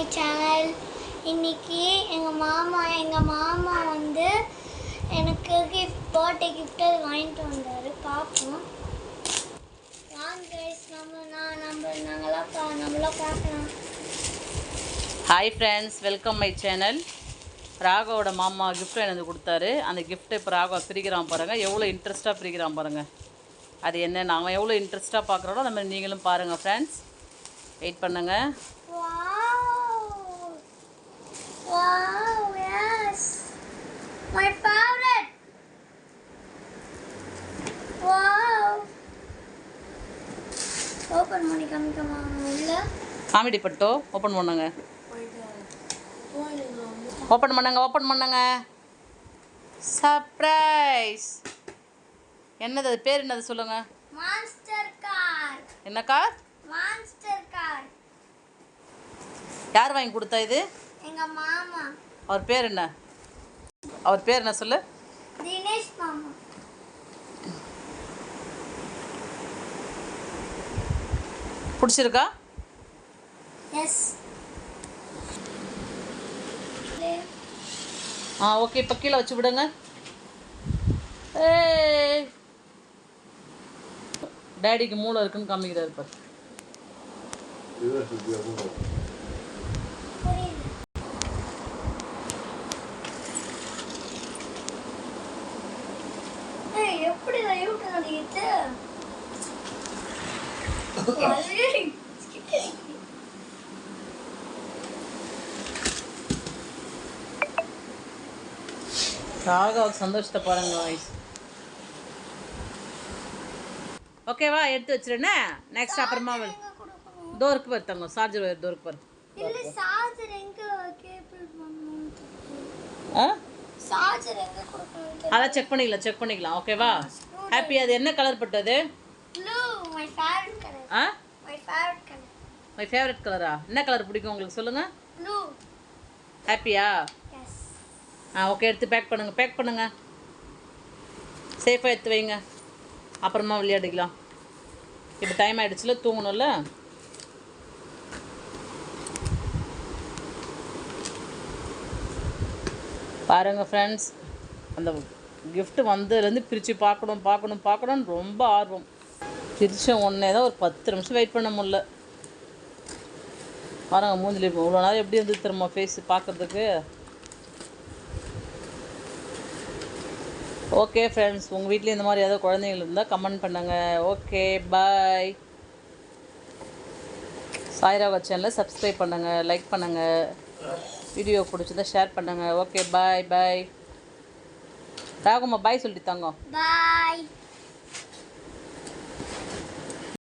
My channel இன்னைக்கு எங்கள் மாமா எங்கள் மாமா வந்து எனக்கு கிஃப்ட் பர்த்டே கிஃப்ட் வாங்கிட்டு வந்தார். பார்ப்போம் வாங்க நம்ம நான் நம்ம நாங்களாம் பா நம்மளாம் பார்க்கலாம். Hi friends welcome my channel ராகவோட மாமா கிஃப்ட் எனக்கு கொடுத்தாரு. அந்த கிஃப்ட்டை இப்போ ராகவா பிரிக்கிறான் பாருங்கள் எவ்வளோ இன்ட்ரெஸ்ட்டாக பிரிக்கிறான் பாருங்கள் அது என்ன நாங்கள் எவ்வளோ இன்ட்ரெஸ்ட்டாக பார்க்குறோம் அந்த மாதிரி நீங்களும் பாருங்கள் ஃப்ரெண்ட்ஸ் வெயிட் பண்ணுங்கள் ஓப்பன் பண்ணி காமிக்கமா? உள்ள காமெடி பட்டோ ஓப்பன் பண்ணுங்க. ஓப்பன் பண்ணுங்க ஓப்பன் பண்ணுங்க. சர்ப்ரைஸ் என்னது அது? பேர் என்னது சொல்லுங்கள் மான்ஸ்டர் கார் என்ன கார் மான்ஸ்டர் கார் யார் வாங்கி கொடுத்தா இது? எங்க மாமா. அவர் பேர் என்ன? அவர் பேர் என்ன சொல்லு? தினேஷ் மாமா. பிடிச்சிருக்கா? எஸ் ஆ ஓகே இப்போ கீழே வச்சு விடுங்க. டேடிக்கு மூளை இருக்குன்னு காமிக்கிறாரு பாரு. எப்படி ராகாவுக்கு சந்தோஷத்தை பாருங்க வாய்ஸ் ஓகேவா எடுத்து வச்சிருண்ணே. நெக்ஸ்ட் அப்புறமா டோருக்கு பாரு தங்க சார்ஜர் வயர் டோருக்கு பாரு அதான் செக் பண்ணிக்கலாம் செக் பண்ணிக்கலாம். ஓகேவா ஹாப்பி அது என்ன கலர் பட்டது ப்ளூ மை ஃபேவரட் கலர் ஆ? மை ஃபேவரட் கலர் என்ன கலர் பிடிக்கும் உங்களுக்கு சொல்லுங்கள் ப்ளூ ஹாப்பியா எஸ் ஆ ஓகே எடுத்து பேக் பண்ணுங்கள் பேக் பண்ணுங்கள் சேஃபாக எடுத்து வைங்க. அப்புறமா விளையாடிக்கலாம். இப்போ டைம் ஆகிடுச்சுல தூங்கணும்ல? பாருங்கள் ஃப்ரெண்ட்ஸ் அந்த gift வந்ததுலேருந்து பிரித்து பார்க்கணும் பார்க்கணும் பார்க்கணும்னு ரொம்ப ஆர்வம். பிரித்த உடனே தான் ஒரு பத்து நிமிஷம் வெயிட் பண்ண முடில பாருங்க மூஞ்சில் இப்போ இவ்வளோ நேரம் எப்படி இருந்தது திரும்ப ஃபேஸ் பார்க்குறதுக்கு? ஓகே ஃப்ரெண்ட்ஸ் உங்கள் வீட்டில் இந்த மாதிரி ஏதாவது குழந்தைகள் இருந்தால் கமெண்ட் பண்ணுங்கள் ஓகே பாய் சாய்ராவா சேனலை சப்ஸ்கிரைப் பண்ணுங்கள் லைக் பண்ணுங்கள் வீடியோ பிடிச்சதை ஷேர் பண்ணுங்கள் ஓகே பாய் பாய் ராகுமா பாய் சொல்லிட்டு தாங்க. பாய்